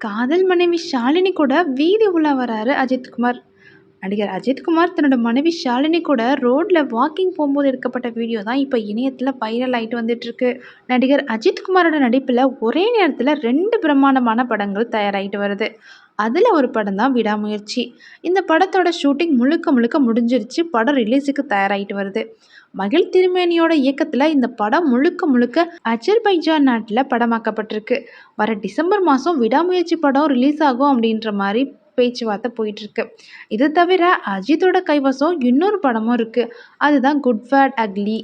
காதல் மனைவி ஷாலினி கூட வீதி உலா வராரு அஜித்குமார் நடிகர் அஜித்குமார் தன்னோட மனைவி ஷாலினி கூட ரோட்ல வாக்கிங் போகும்போது எடுக்கப்பட்ட வீடியோ தான் இப்போ இணையத்தில் வைரல் ஆகிட்டு வந்துட்டு இருக்கு நடிகர் அஜித்குமாரோட நடிப்பில் ஒரே நேரத்தில் ரெண்டு பிரம்மாண்டமான படங்கள் தயாராகிட்டு வருது. அதில் ஒரு படம் தான் விடாமுயற்சி. இந்த படத்தோட ஷூட்டிங் முழுக்க முழுக்க முடிஞ்சிருச்சு படம் ரிலீஸுக்கு தயாராகிட்டு வருது. மகிழ் திருமேனியோட இயக்கத்தில் இந்த படம் முழுக்க முழுக்க அஜர்பைஜான் நாட்டில் படமாக்கப்பட்டிருக்கு. வர டிசம்பர் மாதம் விடாமுயற்சி படம் ரிலீஸ் ஆகும் அப்படின்ற மாதிரி பேச்சுவார்த்தை போயிட்டுருக்கு. இது தவிர அஜித்தோட கைவசம் இன்னொரு படமும் இருக்குது அதுதான் குட் ஃபேட் அக்லி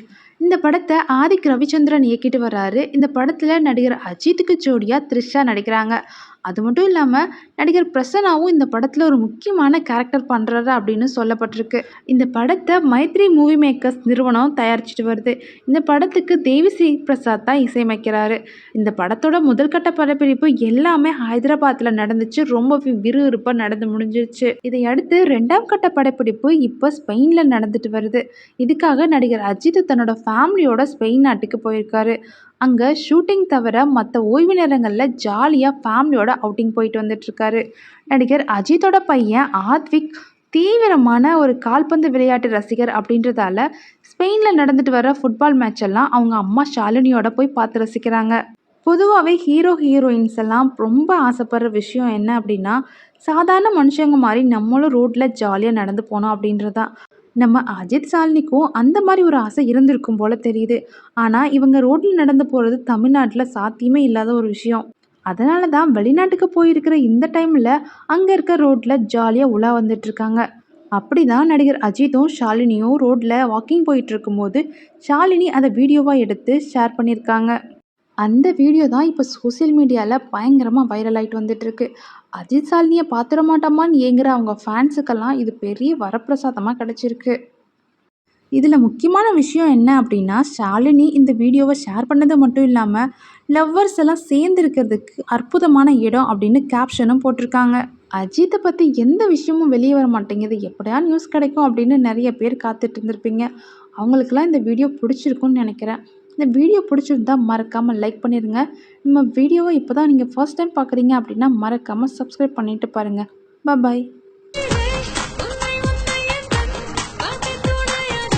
இந்த படத்தை ஆதிக் ரவிச்சந்திரன் இயக்கிட்டு வர்றாரு. இந்த படத்தில் நடிகர் அஜித்துக்கு ஜோடியாக த்ரிஷா நடிக்கிறாங்க. அது மட்டும் இல்லாமல் நடிகர் பிரசன்னாவும் இந்த படத்தில் ஒரு முக்கியமான கேரக்டர் பண்ணுறாரு அப்படின்னு சொல்லப்பட்டிருக்கு. இந்த படத்தை மைத்ரி மூவி மேக்கர்ஸ் நிறுவனம் தயாரிச்சிட்டு வருது. இந்த படத்துக்கு தேவி ஸ்ரீ பிரசாத் தான் இசையமைக்கிறாரு. இந்த படத்தோட முதல் கட்ட படப்பிடிப்பு எல்லாமே ஹைதராபாத்தில் நடந்துச்சு. ரொம்ப விறுவிறுப்பாக நடந்து முடிஞ்சிருச்சு. இதை அடுத்து ரெண்டாம் கட்ட படப்பிடிப்பு இப்போ ஸ்பெயினில் நடந்துட்டு வருது. இதுக்காக நடிகர் அஜித் தன்னோட ஃபேமிலியோட ஸ்பெயின் நாட்டுக்கு போயிருக்காரு. அங்கே ஷூட்டிங் தவிர மற்ற ஓய்வு நேரங்களில் ஜாலியாக ஃபேமிலியோட அவுட்டிங் போயிட்டு வந்துட்டுருக்காரு. நடிகர் அஜித்தோட பையன் ஆத்விக் தீவிரமான ஒரு கால்பந்து விளையாட்டு ரசிகர் அப்படின்றதால ஸ்பெயினில் நடந்துட்டு வர ஃபுட்பால் மேட்ச் எல்லாம் அவங்க அம்மா ஷாலினியோட போய் பார்த்து ரசிக்கிறாங்க. பொதுவாகவே ஹீரோ ஹீரோயின்ஸ் எல்லாம் ரொம்ப ஆசைப்படுற விஷயம் என்ன அப்படின்னா சாதாரண மனுஷங்க மாதிரி நம்மளும் ரோட்டில் ஜாலியாக நடந்து போனோம் அப்படின்றது தான் நம்ம அஜித் சாலினிக்கும் அந்த மாதிரி ஒரு ஆசை இருந்திருக்கும் போல தெரியுது. ஆனால் இவங்க ரோட்டில் நடந்து போகிறது தமிழ்நாட்டில் சாத்தியமே இல்லாத ஒரு விஷயம். அதனால தான் வெளிநாட்டுக்கு போயிருக்கிற இந்த டைமில் அங்கே இருக்க ரோட்டில் ஜாலியாக உலா வந்துட்டுருக்காங்க அப்படி தான் நடிகர் அஜித்தும் ஷாலினியும் ரோட்டில் வாக்கிங் போயிட்டு இருக்கும்போது ஷாலினி அதை வீடியோவாக எடுத்து ஷேர் பண்ணியிருக்காங்க. அந்த வீடியோ தான் இப்போ சோசியல் மீடியாவில் பயங்கரமாக வைரல் ஆகிட்டு வந்துட்டுருக்கு. அஜித் சாலினியை பார்த்துட மாட்டோமான்னு ஏங்குற அவங்க ஃபேன்ஸுக்கெல்லாம் இது பெரிய வரப்பிரசாதமாக கிடச்சிருக்கு. இதில் முக்கியமான விஷயம் என்ன அப்படின்னா ஷாலினி இந்த வீடியோவை ஷேர் பண்ணது மட்டும் இல்லாமல் லவ்வர்ஸ் எல்லாம் சேர்ந்துருக்கிறதுக்கு அற்புதமான இடம் அப்படின்னு கேப்ஷனும் போட்டிருக்காங்க. அஜித்தை பற்றி எந்த விஷயமும் வெளியே வர மாட்டேங்குது. எப்படியா நியூஸ் கிடைக்கும் அப்படின்னு நிறைய பேர் காத்துட்டு இருந்திருப்பீங்க. அவங்களுக்கெல்லாம் இந்த வீடியோ பிடிச்சிருக்குன்னு நினைக்கிறேன். இந்த வீடியோ பிடிச்சிருந்தா மறக்காமல் லைக் பண்ணிடுங்க நம்ம வீடியோவை இப்போ தான் நீங்கள் ஃபர்ஸ்ட் டைம் பார்க்குறீங்க அப்படின்னா மறக்காமல் சப்ஸ்கிரைப் பண்ணிவிட்டு பாருங்கள் பாய்